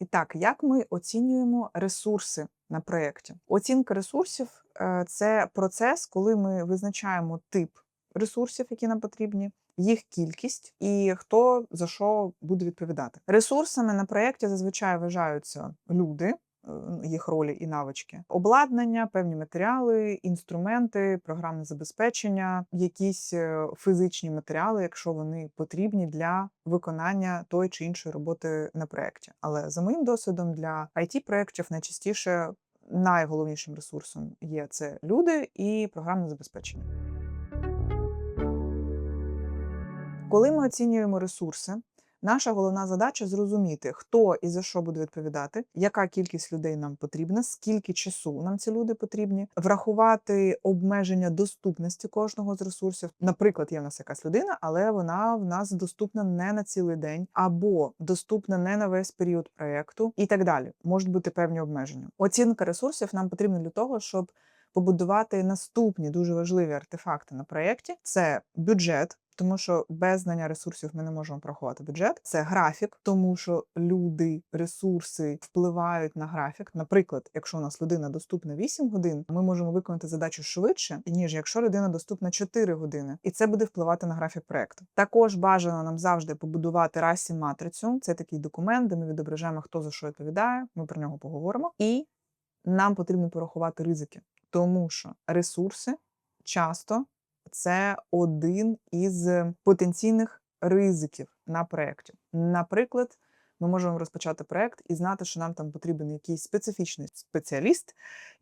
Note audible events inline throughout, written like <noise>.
І так, як ми оцінюємо ресурси на проєкті? Оцінка ресурсів е, це процес, коли ми визначаємо тип ресурсів, які нам потрібні, їх кількість і хто за що буде відповідати. Ресурсами на проєкті зазвичай вважаються люди. Їх ролі і навички, обладнання, певні матеріали, інструменти, програмне забезпечення, якісь е, фізичні матеріали, якщо вони потрібні для виконання тої чи іншої роботи на проєкті. Але за моїм досвідом для it проєктів найчастіше найголовнішим ресурсом є це люди і програмне забезпечення. Коли ми оцінюємо ресурси, наша головна задача зрозуміти, хто і за що буде відповідати, яка кількість людей нам потрібна, скільки часу нам ці люди потрібні, врахувати обмеження доступності кожного з ресурсів. Наприклад, є в нас якась людина, але вона в нас доступна не на цілий день, або доступна не на весь період проєкту, і так далі. Можуть бути певні обмеження. Оцінка ресурсів нам потрібна для того, щоб побудувати наступні дуже важливі артефакти на проєкті. Це бюджет. Тому що без знання ресурсів ми не можемо порахувати бюджет. Це графік, тому що люди, ресурси впливають на графік. Наприклад, якщо у нас людина доступна 8 годин, ми можемо виконати задачу швидше, ніж якщо людина доступна 4 години, і це буде впливати на графік проекту. Також бажано нам завжди побудувати расі матрицю. Це такий документ, де ми відображаємо, хто за що відповідає. Ми про нього поговоримо. І нам потрібно порахувати ризики, тому що ресурси часто це один із потенційних ризиків на проєкті. Наприклад, ми можемо розпочати проєкт і знати, що нам там потрібен якийсь специфічний спеціаліст,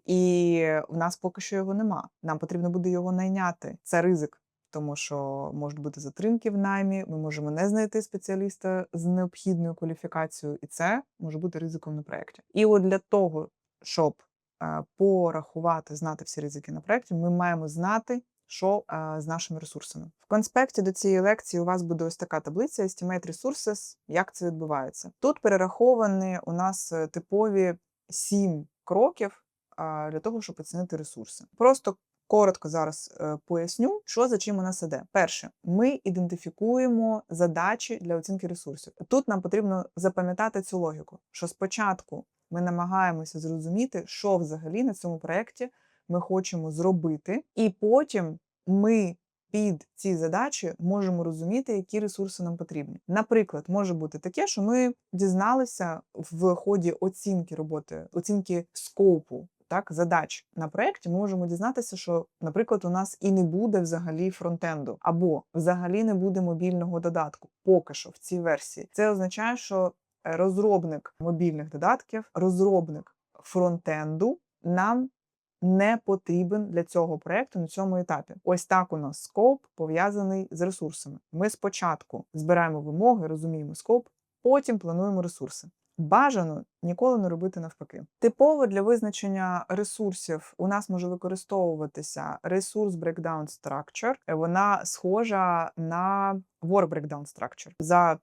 і в нас поки що його нема. Нам потрібно буде його найняти. Це ризик. Тому що можуть бути затримки в наймі, ми можемо не знайти спеціаліста з необхідною кваліфікацією, і це може бути ризиком на проєкті. І от для того, щоб е, порахувати, знати всі ризики на проєкті, ми маємо знати, що з нашими ресурсами. В конспекті до цієї лекції у вас буде ось така таблиця Estimate Resources, як це відбувається. Тут перераховані у нас е, типові сім кроків для того, щоб оцінити ресурси. Просто коротко зараз е, поясню, що за чим у нас іде. Перше, ми ідентифікуємо задачі для оцінки ресурсів. Тут нам потрібно запам'ятати цю логіку, що спочатку ми намагаємося зрозуміти, що взагалі на цьому проєкті ми хочемо зробити, і потім ми під ці задачі можемо розуміти, які ресурси нам потрібні. Наприклад, може бути таке, що ми дізналися в ході оцінки роботи, оцінки скопу. Так, задач на проєкті ми можемо дізнатися, що, наприклад, у нас і не буде взагалі фронтенду, або взагалі не буде мобільного додатку. Поки що в цій версії. Це означає, що е, розробник мобільних додатків, розробник фронтенду нам не потрібен для цього проекту на цьому етапі. Ось так у нас скоп пов'язаний з ресурсами. Ми спочатку збираємо вимоги, розуміємо скоп, потім плануємо ресурси. Бажано ніколи не робити навпаки. Типово для визначення ресурсів у нас може використовуватися ресурс breakdown structure. Вона схожа на work breakdown structure за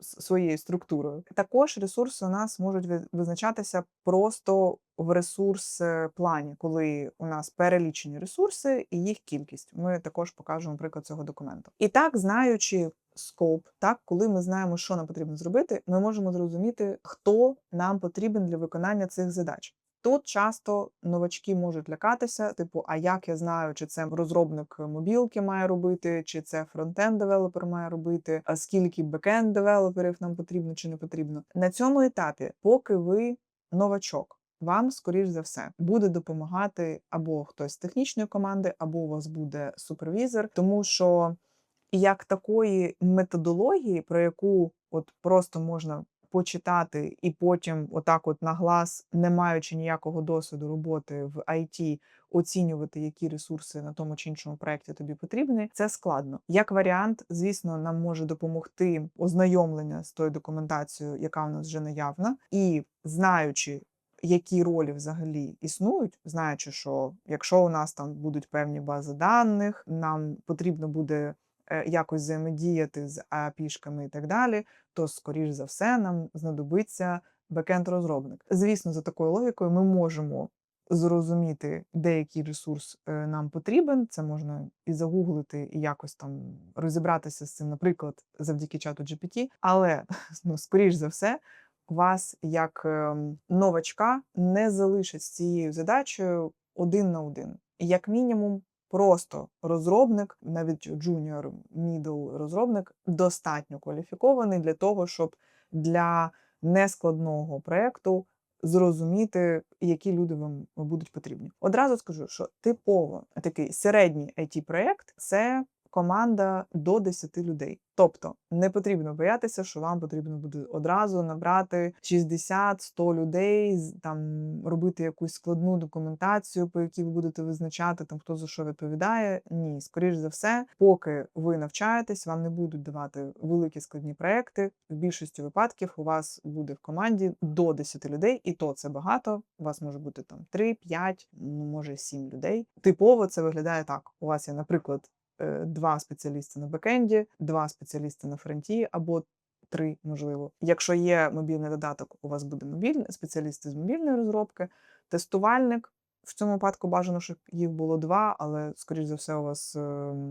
своєю структурою. Також ресурси у нас можуть ви- визначатися просто в ресурс плані, коли у нас перелічені ресурси і їх кількість. Ми також покажемо приклад цього документу. І так, знаючи скоп, так, коли ми знаємо, що нам потрібно зробити, ми можемо зрозуміти, хто нам потрібен для виконання цих задач. Тут часто новачки можуть лякатися, типу, а як я знаю, чи це розробник мобілки має робити, чи це фронтенд девелопер має робити, а скільки бекенд девелоперів нам потрібно чи не потрібно. На цьому етапі, поки ви новачок, вам, скоріш за все, буде допомагати або хтось з технічної команди, або у вас буде супервізор, тому що як такої методології, про яку от просто можна почитати і потім, отак, от на глаз, не маючи ніякого досвіду роботи в IT, оцінювати, які ресурси на тому чи іншому проєкті тобі потрібні, це складно. Як варіант, звісно, нам може допомогти ознайомлення з тою документацією, яка в нас вже наявна, і знаючи. Які ролі взагалі існують, знаючи, що якщо у нас там будуть певні бази даних, нам потрібно буде якось взаємодіяти з API-шками і так далі, то скоріш за все нам знадобиться бекенд-розробник. Звісно, за такою логікою ми можемо зрозуміти, деякий ресурс е, нам потрібен. Це можна і загуглити, і якось там розібратися з цим, наприклад, завдяки чату GPT. Але <laughs> ну, скоріш за все, вас як ем, новачка не залишать з цією задачею один на один. Як мінімум, просто розробник, навіть джуніор, мідл розробник, достатньо кваліфікований для того, щоб для нескладного проекту зрозуміти, які люди вам будуть потрібні. Одразу скажу, що типово такий середній it проект це команда до 10 людей. Тобто не потрібно боятися, що вам потрібно буде одразу набрати 60-100 людей, там робити якусь складну документацію, по якій ви будете визначати там хто за що відповідає. Ні, скоріш за все, поки ви навчаєтесь, вам не будуть давати великі складні проекти. В більшості випадків у вас буде в команді до 10 людей, і то це багато. У вас може бути там 3, 5, ну може 7 людей. Типово це виглядає так. У вас є, наприклад, два спеціалісти на бекенді, два спеціалісти на фронті або три, можливо. Якщо є мобільний додаток, у вас буде мобільний спеціалісти з мобільної розробки, тестувальник. В цьому випадку бажано, щоб їх було два, але скоріш за все, у вас, е,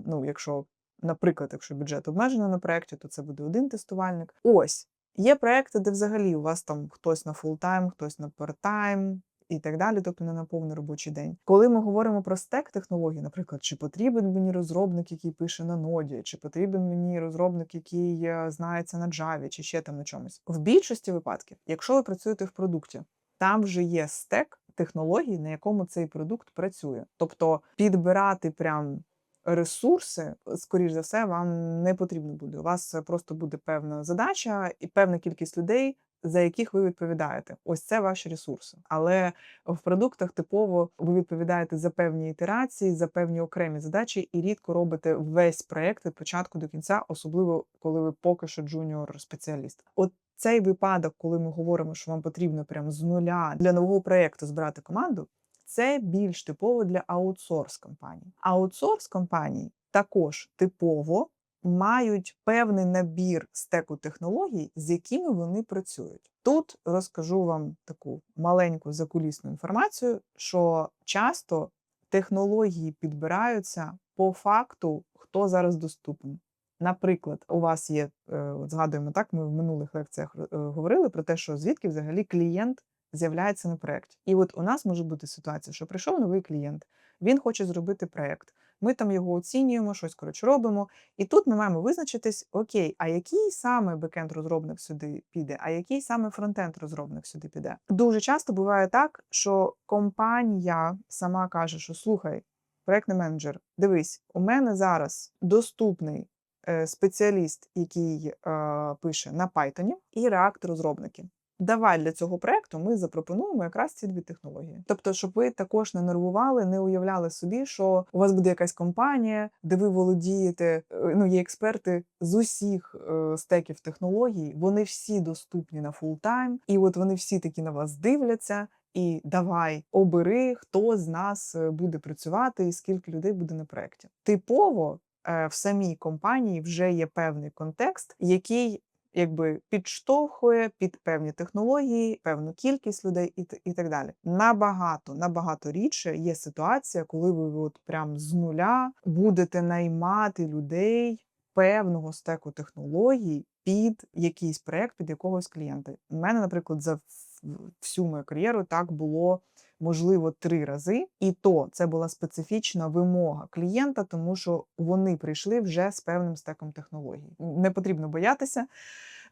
ну, якщо, наприклад, якщо бюджет обмежений на проєкті, то це буде один тестувальник. Ось є проекти, де взагалі у вас там хтось на фултайм, хтось на парттайм, і так далі, тобто не на повний робочий день. Коли ми говоримо про стек технологій, наприклад, чи потрібен мені розробник, який пише на ноді, чи потрібен мені розробник, який е, знається на Java, чи ще там на чомусь. В більшості випадків, якщо ви працюєте в продукті, там вже є стек технологій, на якому цей продукт працює. Тобто підбирати прям ресурси, скоріш за все, вам не потрібно буде. У вас просто буде певна задача і певна кількість людей, за яких ви відповідаєте. Ось це ваші ресурси. Але в продуктах типово ви відповідаєте за певні ітерації, за певні окремі задачі, і рідко робите весь проект від початку до кінця, особливо коли ви поки що джуніор спеціаліст. От цей випадок, коли ми говоримо, що вам потрібно прямо з нуля для нового проекту збирати команду. Це більш типово для аутсорс компаній. Аутсорс компаній також типово мають певний набір стеку технологій, з якими вони працюють. Тут розкажу вам таку маленьку закулісну інформацію, що часто технології підбираються по факту, хто зараз доступен. Наприклад, у вас є, е, от згадуємо так, ми в минулих лекціях е, говорили про те, що звідки взагалі клієнт з'являється на проєкті. І от у нас може бути ситуація, що прийшов новий клієнт, він хоче зробити проєкт. Ми там його оцінюємо, щось коротше робимо. І тут ми маємо визначитись: окей, а який саме бекенд розробник сюди піде, а який саме фронтенд розробник сюди піде. Дуже часто буває так, що компанія сама каже, що слухай, проектний менеджер, дивись, у мене зараз доступний е, спеціаліст, який е, пише на Python, і React розробники. Давай для цього проекту ми запропонуємо якраз ці дві технології. Тобто, щоб ви також не нервували, не уявляли собі, що у вас буде якась компанія, де ви володієте, е, ну є експерти з усіх е, стеків технологій, вони всі доступні на фултайм, і от вони всі такі на вас дивляться. І давай обери, хто з нас е, буде працювати і скільки людей буде на проєкті. Типово в самій компанії вже є певний контекст, який якби підштовхує під певні технології, певну кількість людей і, і так далі. Набагато, набагато рідше є ситуація, коли ви от прям з нуля будете наймати людей певного стеку технологій під якийсь проект, під якогось клієнта. У мене, наприклад, за всю мою кар'єру так було можливо три рази, і то це була специфічна вимога клієнта, тому що вони прийшли вже з певним стеком технологій. Не потрібно боятися.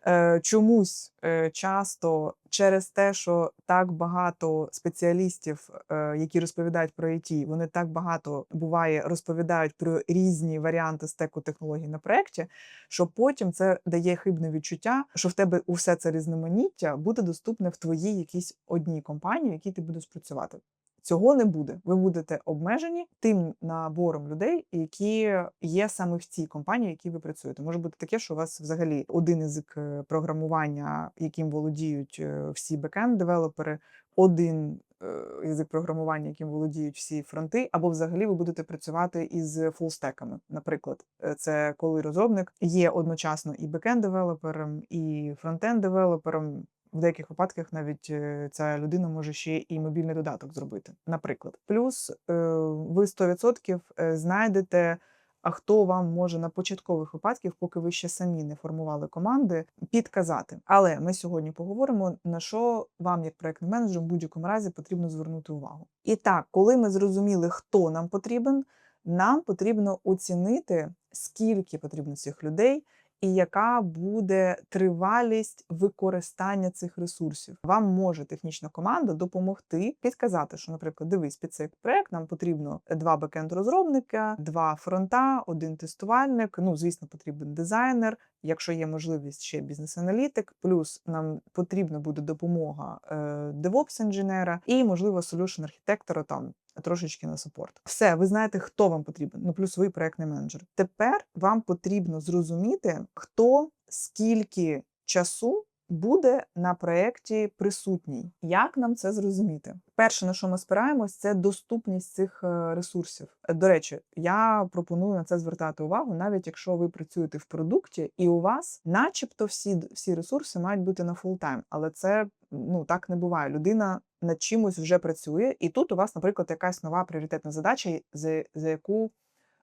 Е, Чомусь е, часто через те, що так багато спеціалістів, е, які розповідають про IT, вони так багато буває розповідають про різні варіанти стеку технологій на проєкті, що потім це дає хибне відчуття, що в тебе усе це різноманіття буде доступне в твоїй якійсь одній компанії, в якій ти будеш працювати. Цього не буде. Ви будете обмежені тим набором людей, які є саме в цій компанії, в якій ви працюєте. Може бути таке, що у вас взагалі один язик е, програмування, яким володіють е, всі бекенд-девелопери, один е, язик програмування, яким володіють всі фронти, або взагалі ви будете працювати із фулстеками. Наприклад, це коли розробник є одночасно і бекенд-девелопером, і фронтенд-девелопером. В деяких випадках навіть е, ця людина може ще і мобільний додаток зробити, наприклад. Плюс е, ви 100% е, знайдете а хто вам може на початкових випадках, поки ви ще самі не формували команди, підказати. Але ми сьогодні поговоримо на що вам, як проектним менеджером, в будь-якому разі потрібно звернути увагу. І так, коли ми зрозуміли, хто нам потрібен, нам потрібно оцінити, скільки потрібно цих людей. І яка буде тривалість використання цих ресурсів? Вам може технічна команда допомогти підказати, що, наприклад, дивись під цей проект нам потрібно два бекенд-розробника, два фронта, один тестувальник. Ну, звісно, потрібен дизайнер. Якщо є можливість ще бізнес-аналітик, плюс нам потрібна буде допомога е, DevOps-інженера і, можливо, solution архітектора там трошечки на супорт. Все, ви знаєте, хто вам потрібен. Ну плюс ви проектний менеджер. Тепер вам потрібно зрозуміти, хто скільки часу. Буде на проєкті присутній. Як нам це зрозуміти? Перше, на що ми спираємось, це доступність цих е, ресурсів. До речі, я пропоную на це звертати увагу, навіть якщо ви працюєте в продукті, і у вас, начебто, всі всі ресурси мають бути на фултайм, але це ну так не буває. Людина над чимось вже працює, і тут у вас, наприклад, якась нова пріоритетна задача, за, за яку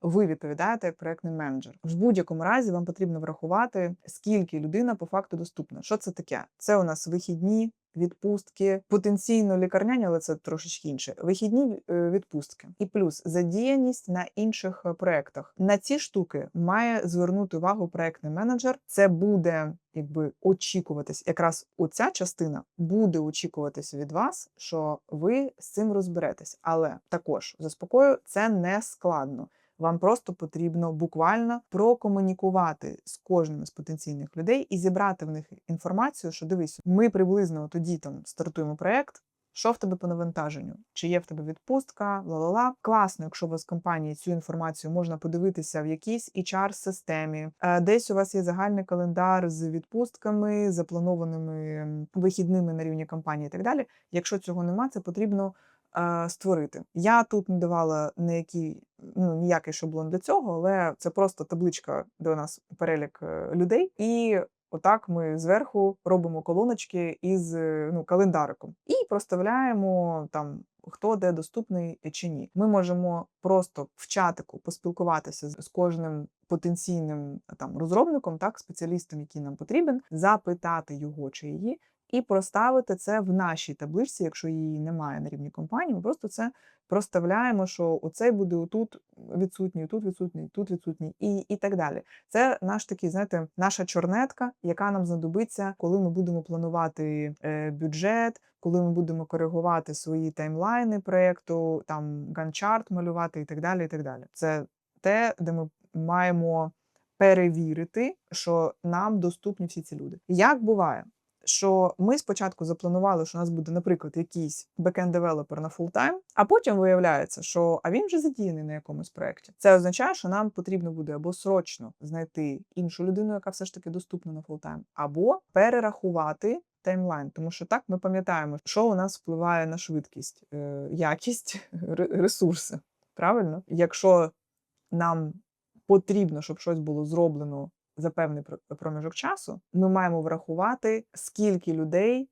ви відповідаєте як проектний менеджер. В будь-якому разі вам потрібно врахувати, скільки людина по факту доступна. Що це таке? Це у нас вихідні. Відпустки, потенційно лікарняні, але це трошечки інше. Вихідні е, відпустки і плюс задіяність на інших е, проектах. На ці штуки має звернути увагу проектний менеджер. Це буде якби очікуватись, якраз оця частина буде очікуватись від вас, що ви з цим розберетесь. Але також заспокою, це не складно. Вам просто потрібно буквально прокомунікувати з кожним з потенційних людей і зібрати в них інформацію, що дивись, ми приблизно тоді там стартуємо проект. Що в тебе по навантаженню? Чи є в тебе відпустка? Ла-ла-ла. Класно, якщо у вас в компанії цю інформацію можна подивитися в якійсь HR-системі. Е, Десь у вас є загальний календар з відпустками, запланованими вихідними на рівні компанії і так далі. Якщо цього нема, це потрібно створити. Я тут не давала ніякий, ну, ніякий шаблон для цього, але це просто табличка, де у нас перелік е, людей. І отак ми зверху робимо колоночки із е, ну, календариком і проставляємо там. Хто де доступний чи ні, ми можемо просто в чатику поспілкуватися з з кожним потенційним там розробником, так спеціалістом, який нам потрібен, запитати його чи її, і проставити це в нашій табличці, якщо її немає на рівні компанії, ми просто це проставляємо, що оцей буде отут відсутній, тут відсутній, тут відсутній, і, і так далі. Це наш такий, знаєте, наша чорнетка, яка нам знадобиться, коли ми будемо планувати е, бюджет, коли ми будемо коригувати свої таймлайни проєкту, там ганчарт малювати і так далі. і так далі. Це те, де ми маємо перевірити, що нам доступні всі ці люди. Як буває? Що ми спочатку запланували, що у нас буде, наприклад, якийсь бекенд-девелопер на фултайм, а потім виявляється, що а він вже задіяний на якомусь проєкті. Це означає, що нам потрібно буде або срочно знайти іншу людину, яка все ж таки доступна на фултайм, або перерахувати таймлайн. Тому що так ми пам'ятаємо, що у нас впливає на швидкість, е, якість, <laughs> ресурси. Правильно, якщо нам потрібно, щоб щось було зроблено за певний проміжок часу, ми маємо врахувати, скільки людей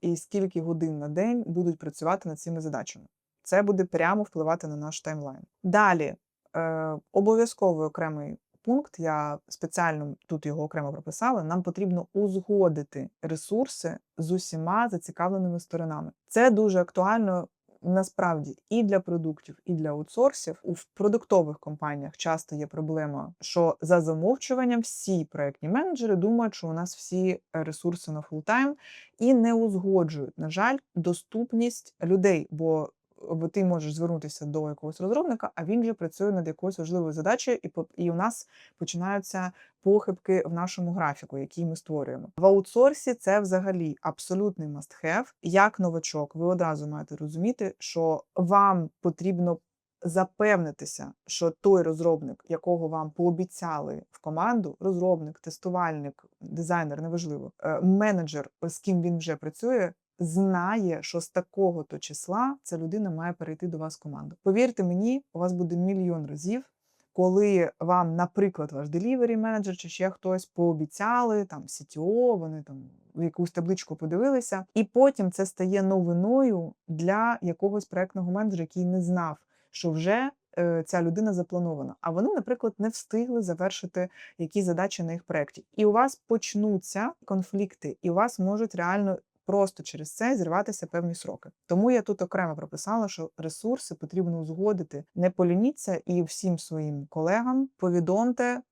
і скільки годин на день будуть працювати над цими задачами. Це буде прямо впливати на наш таймлайн. Далі е, обов'язковий окремий пункт, я спеціально тут його окремо прописала. Нам потрібно узгодити ресурси з усіма зацікавленими сторонами. Це дуже актуально Насправді і для продуктів, і для аутсорсів у продуктових компаніях часто є проблема, що за замовчуванням всі проектні менеджери думають, що у нас всі ресурси на фултайм і не узгоджують, на жаль, доступність людей. бо бо ти можеш звернутися до якогось розробника, а він же працює над якоюсь важливою задачею, і і у нас починаються похибки в нашому графіку, який ми створюємо. В аутсорсі це взагалі абсолютний must-have. Як новачок, ви одразу маєте розуміти, що вам потрібно. Запевнитися, що той розробник, якого вам пообіцяли в команду, розробник, тестувальник, дизайнер, неважливо, е, менеджер, з ким він вже працює, знає, що з такого то числа ця людина має перейти до вас в команду. Повірте мені, у вас буде мільйон разів, коли вам, наприклад, ваш делівері менеджер чи ще хтось пообіцяли там CTO, вони там в якусь табличку подивилися, і потім це стає новиною для якогось проектного менеджера, який не знав, що вже е, ця людина запланована, а вони, наприклад, не встигли завершити якісь задачі на їх проєкті. І у вас почнуться конфлікти, і у вас можуть реально просто через це зірватися певні сроки. Тому я тут окремо прописала, що ресурси потрібно узгодити. Не полініться і всім своїм колегам повідомте.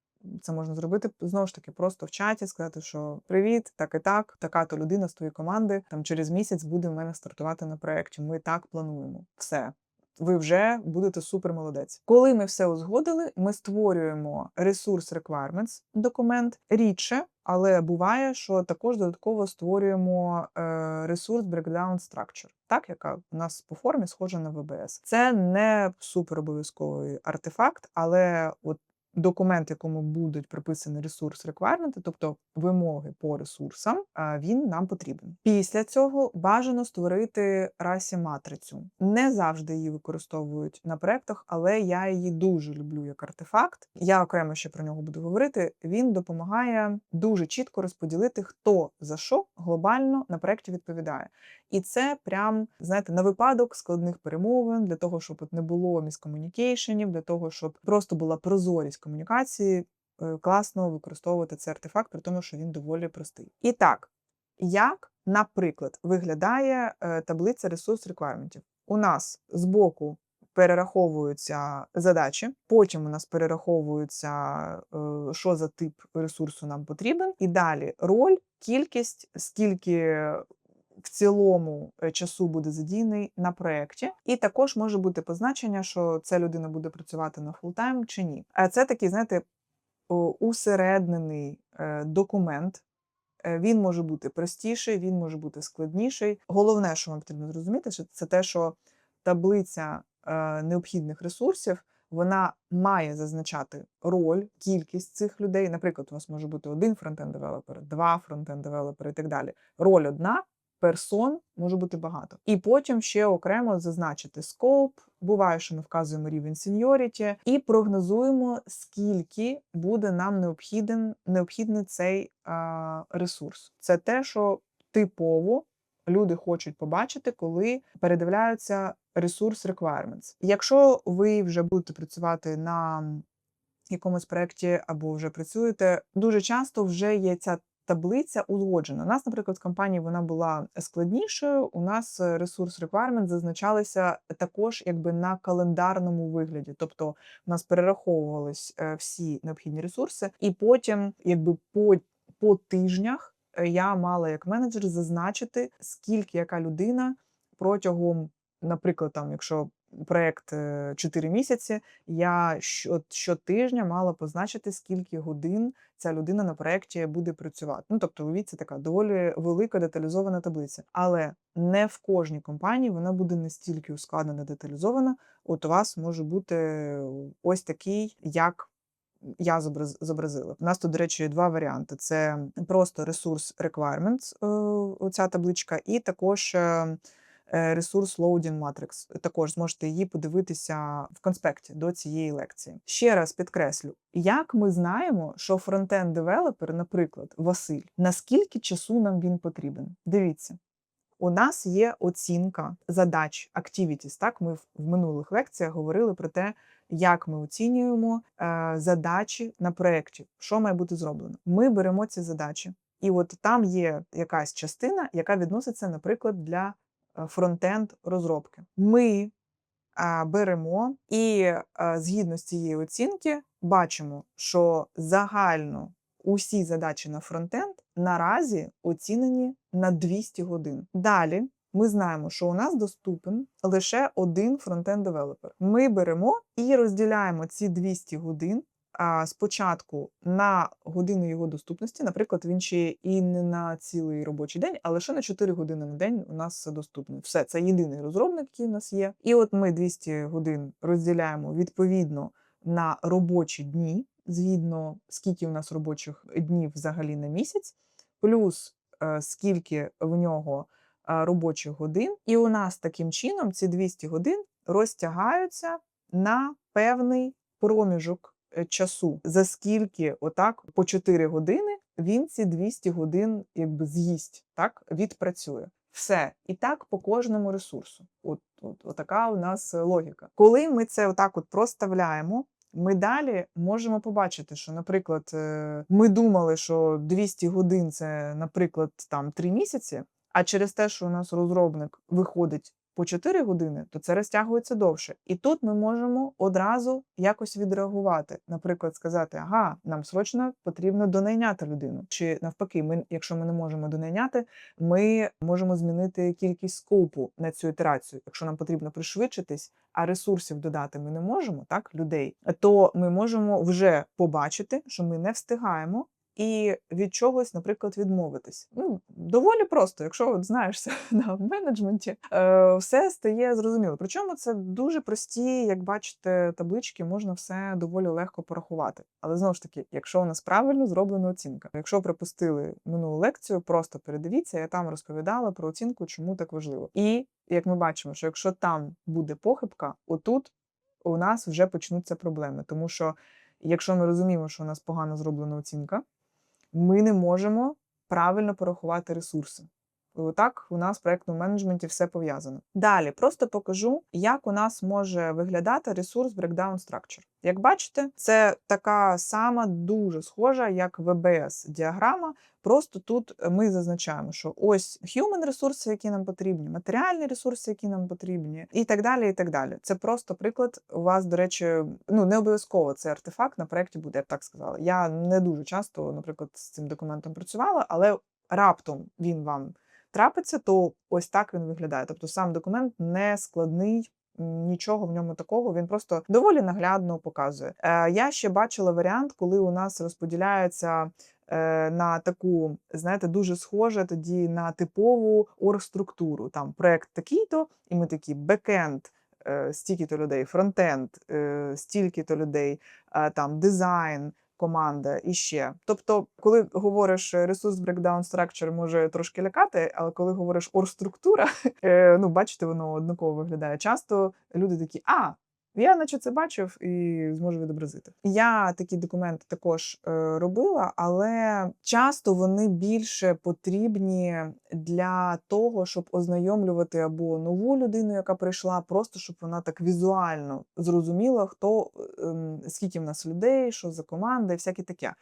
Це можна зробити знову ж таки просто в чаті, сказати, що привіт, так і так, така то людина з твоєї команди там через місяць буде в мене стартувати на проєкті. Ми так плануємо. Все. Ви вже будете супер молодець. Коли ми все узгодили, ми створюємо ресурс requirements документ рідше, але буває, що також додатково створюємо е, ресурс breakdown structure, так яка у нас по формі схожа на ВБС. Це не супер обов'язковий артефакт, але от документ, якому будуть прописані ресурс реквайрменти, тобто вимоги по ресурсам, він нам потрібен. Після цього бажано створити расі матрицю. Не завжди її використовують на проектах, але я її дуже люблю як артефакт. Я окремо ще про нього буду говорити. Він допомагає дуже чітко розподілити, хто за що глобально на проєкті відповідає. І це прям знаєте на випадок складних перемовин для того, щоб не було міскомунікейшенів, для того, щоб просто була прозорість комунікації. е, Класно використовувати цей артефакт, при тому, що він доволі простий. І так, як, наприклад, виглядає е, таблиця ресурс реквайрментів? У нас збоку перераховуються задачі, потім у нас перераховується, е, що за тип ресурсу нам потрібен, і далі роль, кількість, скільки в цілому е, часу буде задіяний на проєкті, і також може бути позначення, що ця людина буде працювати на фултайм чи ні. А це такий, знаєте, усереднений е, документ. Е, Він може бути простіший, він може бути складніший. Головне, що вам потрібно зрозуміти, це те, що таблиця необхідних ресурсів вона має зазначати роль, кількість цих людей. Наприклад, у вас може бути один фронтенд девелопер, два фронтенд девелопери і так далі. Роль одна, персон може бути багато. І потім ще окремо зазначити скоп. Буває, що ми вказуємо рівень сеньоріті і прогнозуємо, скільки буде нам необхіден, необхідний цей а, ресурс. Це те, що типово люди хочуть побачити, коли передивляються ресурс requirements. Якщо ви вже будете працювати на якомусь проєкті або вже працюєте, дуже часто вже є ця таблиця узгоджена. У нас, наприклад, в компанії вона була складнішою. У нас е, ресурс requirement зазначалися також якби на календарному вигляді. Тобто у нас перераховувались е, всі необхідні ресурси, і потім, якби по, по тижнях, е, я мала як менеджер зазначити, скільки яка людина протягом, наприклад, там, якщо проект 4 місяці, я щотижня мала позначити, скільки годин ця людина на проєкті буде працювати. Ну, тобто, уявіть, це така доволі велика деталізована таблиця. Але не в кожній компанії вона буде настільки ускладнена, деталізована. От у вас може бути ось такий, як я зобраз- зобразила. У нас тут, до речі, два варіанти: це просто ресурс requirements, е, оця табличка, і також. Е, Ресурс Loading Matrix. Також зможете її подивитися в конспекті до цієї лекції. Ще раз підкреслю, як ми знаємо, що фронтенд-девелопер, наприклад, Василь, наскільки часу нам він потрібен? Дивіться. У нас є оцінка задач activities. Так, ми в минулих лекціях говорили про те, як ми оцінюємо е, задачі на проєкті, що має бути зроблено. Ми беремо ці задачі, і от там є якась частина, яка відноситься, наприклад, для фронтенд розробки. Ми беремо і згідно з цієї оцінки бачимо, що загально усі задачі на фронтенд наразі оцінені на 200 годин. Далі ми знаємо, що у нас доступен лише один фронтенд-девелопер. Ми беремо і розділяємо ці 200 годин. Спочатку на годину його доступності, наприклад, він ще і не на цілий робочий день, а лише на 4 години на день у нас доступний. Все, це єдиний розробник, який у нас є. І от ми 200 годин розділяємо відповідно на робочі дні, згідно скільки у нас робочих днів взагалі на місяць, плюс е, скільки в нього е, робочих годин. І у нас таким чином ці 200 годин розтягаються на певний проміжок часу, за скільки отак по 4 години він ці 200 годин якби з'їсть, так відпрацює. Все. І так по кожному ресурсу. От, от, отака у нас е, логіка. Коли ми це отак от проставляємо, ми далі можемо побачити, що, наприклад, е, ми думали, що 200 годин це, наприклад, там 3 місяці, а через те, що у нас розробник виходить по 4 години, то це розтягується довше. І тут ми можемо одразу якось відреагувати. Наприклад, сказати: ага, нам срочно потрібно донайняти людину. Чи навпаки, ми, якщо ми не можемо донайняти, ми можемо змінити кількість скопу на цю ітерацію. Якщо нам потрібно пришвидшитись, а ресурсів додати ми не можемо, так, людей, то ми можемо вже побачити, що ми не встигаємо. І від чогось, наприклад, відмовитись. Ну, доволі просто, якщо от знаєшся <laughs> на менеджменті, е, все стає зрозуміло. Причому це дуже прості, як бачите, таблички, можна все доволі легко порахувати. Але знову ж таки, якщо у нас правильно зроблена оцінка. Якщо пропустили минулу лекцію, просто передивіться, я там розповідала про оцінку, чому так важливо. І як ми бачимо, що якщо там буде похибка, отут у нас вже почнуться проблеми. Тому що якщо ми розуміємо, що у нас погано зроблена оцінка, ми не можемо правильно порахувати ресурси. І Отак у нас в проєктному менеджменті все пов'язано. Далі просто покажу, як у нас може виглядати ресурс Breakdown Structure. Як бачите, це така сама дуже схожа, як VBS діаграма. Просто тут ми зазначаємо, що ось human ресурси, які нам потрібні, матеріальні ресурси, які нам потрібні, і так далі. і так далі. Це просто приклад. У вас, до речі, ну не обов'язково цей артефакт на проєкті буде, я б так сказала. Я не дуже часто, наприклад, з цим документом працювала, але раптом він вам трапиться, то ось так він виглядає. Тобто сам документ не складний. Нічого в ньому такого, він просто доволі наглядно показує. Е, Я ще бачила варіант, коли у нас розподіляється е, на таку, знаєте, дуже схоже тоді на типову оргструктуру. Там проект такий-то, і ми такі бекенд. е, Стільки-то людей, фронтенд, е, стільки-то людей, е, там дизайн, команда і ще. Тобто, коли говориш е, ресурс breakdown structure може трошки лякати, але коли говориш оргструктура, <laughs> е, ну бачите, воно однаково виглядає. Часто люди такі, а. Я наче це бачив і зможу відобразити. Я такі документи також е, робила, але часто вони більше потрібні для того, щоб ознайомлювати або нову людину, яка прийшла, просто щоб вона так візуально зрозуміла, хто ем, скільки в нас людей, що за команда і всяке таке.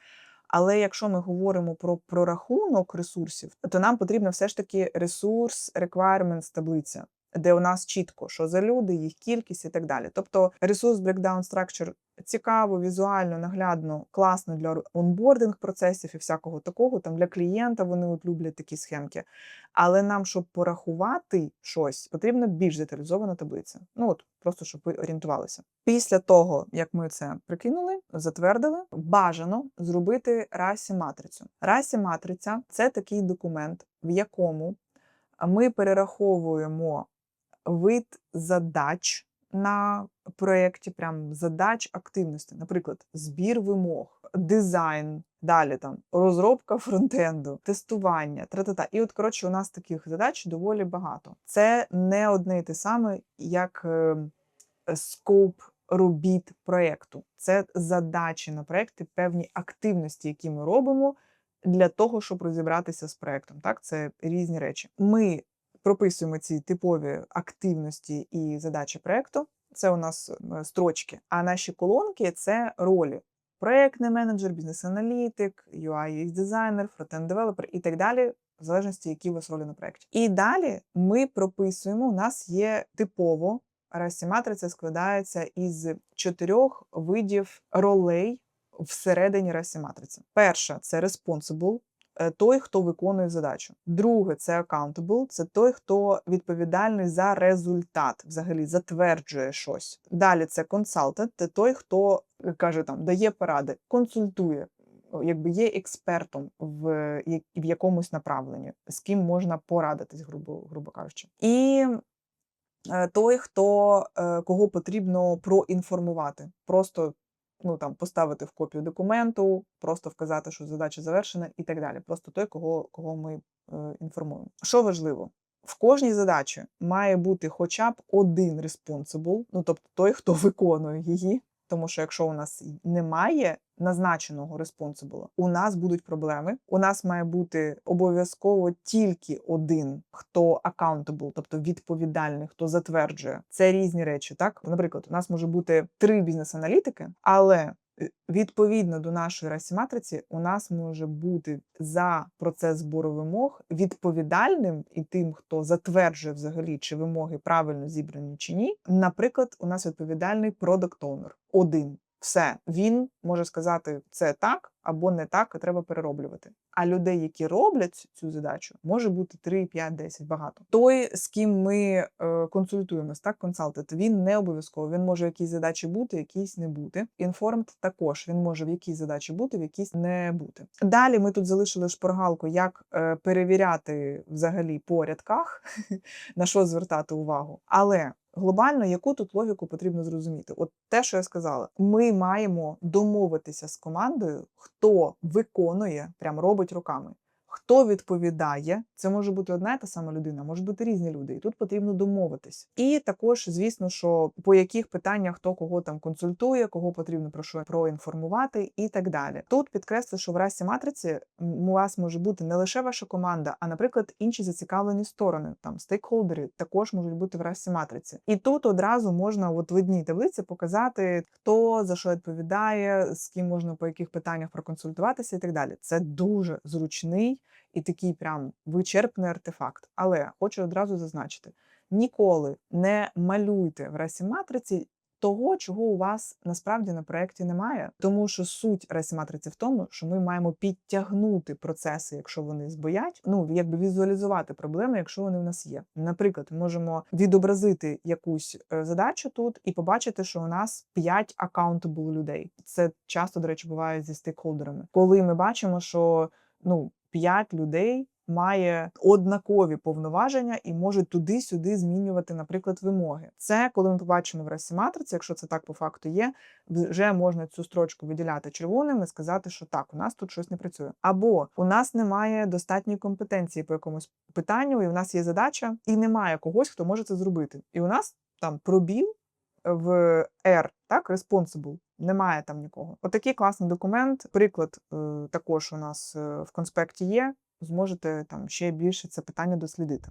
Але якщо ми говоримо про прорахунок ресурсів, то нам потрібна все ж таки ресурс requirements таблиця, де у нас чітко, що за люди, їх кількість і так далі. Тобто ресурс breakdown structure цікаво, візуально, наглядно, класно для онбординг процесів і всякого такого. Там для клієнта вони от люблять такі схемки. Але нам, щоб порахувати щось, потрібна більш деталізована таблиця. Ну от просто щоб ви орієнтувалися. Після того, як ми це прикинули, затвердили, бажано зробити расі матрицю. Расі матриця це такий документ, в якому ми перераховуємо вид задач на проєкті, прям задач активності, наприклад, збір вимог, дизайн, далі там розробка <laughs> фронтенду, тестування, тра-та-та. І от, коротше, у нас таких задач доволі багато. Це не одне і те саме, як е, скоп робіт проєкту. Це задачі на проєкти, певні активності, які ми робимо для того, щоб розібратися з проєктом. Так, це різні речі. Ми прописуємо ці типові активності і задачі проєкту. Це у нас е, строчки, а наші колонки це ролі. Проєктний менеджер, бізнес-аналітик, ui дизайнер, фронтенд девелопер і так далі, в залежності, які у вас ролі на проєкті. І далі ми прописуємо, у нас є типово Расі матриця складається із чотирьох видів ролей всередині расі матриці. Перша це responsible, той, хто виконує задачу. Друге це accountable, це той, хто відповідальний за результат, взагалі затверджує щось. Далі це consultant, це той, хто е, каже там, дає поради, консультує. Якби є експертом в, в якомусь направленні, з ким можна порадитись, грубо, грубо кажучи. І е, той, хто е, кого потрібно проінформувати, просто ну там поставити в копію документу, просто вказати, що задача завершена, і так далі. Просто той, кого, кого ми е, інформуємо. Що важливо? В кожній задачі має бути хоча б один responsible, ну тобто той, хто виконує її. Тому що якщо у нас немає назначеного респонсибла, у нас будуть проблеми. У нас має бути обов'язково тільки один, хто accountable, тобто відповідальний, хто затверджує. Це різні речі. Так, наприклад, у нас може бути три бізнес-аналітики, але Відповідно до нашої расі матриці, у нас може бути за процес збору вимог відповідальним і тим, хто затверджує взагалі, чи вимоги правильно зібрані чи ні. Наприклад, у нас відповідальний продакт-онер один. Все, він може сказати це так або не так, і треба перероблювати. А людей, які роблять цю задачу, може бути 3, 5, 10, багато. Той, з ким ми е, консультуємось, так, консалтинт, він не обов'язково. Він може в якійсь задачі бути, якійсь не бути. Інформд також він може в якійсь задачі бути, в якійсь не бути. Далі ми тут залишили шпоргалку, як е, перевіряти взагалі по рядках, <laughs> на що звертати увагу. Але Глобально, яку тут логіку потрібно зрозуміти? От те, що я сказала, ми маємо домовитися з командою, хто виконує, прям робить руками. Хто відповідає, це може бути одна і та сама людина, може бути різні люди, і тут потрібно домовитись. І також, звісно, що по яких питаннях хто кого там консультує, кого потрібно про що проінформувати, і так далі. Тут підкреслю, що в расі матриці у вас може бути не лише ваша команда, а, наприклад, інші зацікавлені сторони, там стейкхолдери також можуть бути в расі матриці. І тут одразу можна, от в одній таблиці, показати, хто за що відповідає, з ким можна по яких питаннях проконсультуватися, і так далі. Це дуже зручний і такий прям вичерпний артефакт. Але хочу одразу зазначити: ніколи не малюйте в расі матриці того, чого у вас насправді на проєкті немає. Тому що суть расі матриці в тому, що ми маємо підтягнути процеси, якщо вони збоять, ну якби візуалізувати проблеми, якщо вони в нас є. Наприклад, ми можемо відобразити якусь е, задачу тут і побачити, що у нас 5 accountable людей. Це часто, до речі, буває зі стейкхолдерами, коли ми бачимо, що ну. 5 людей має однакові повноваження і може туди-сюди змінювати, наприклад, вимоги. Це коли ми побачимо в расі матриці, якщо це так по факту є, вже можна цю строчку виділяти червоним і сказати, що так, у нас тут щось не працює. Або у нас немає достатньої компетенції по якомусь питанню, і у нас є задача, і немає когось, хто може це зробити. І у нас там пробіл в R, так, responsible, немає там нікого. Отакий класний документ. Приклад е, також у нас е, в конспекті є. Зможете там ще більше це питання дослідити.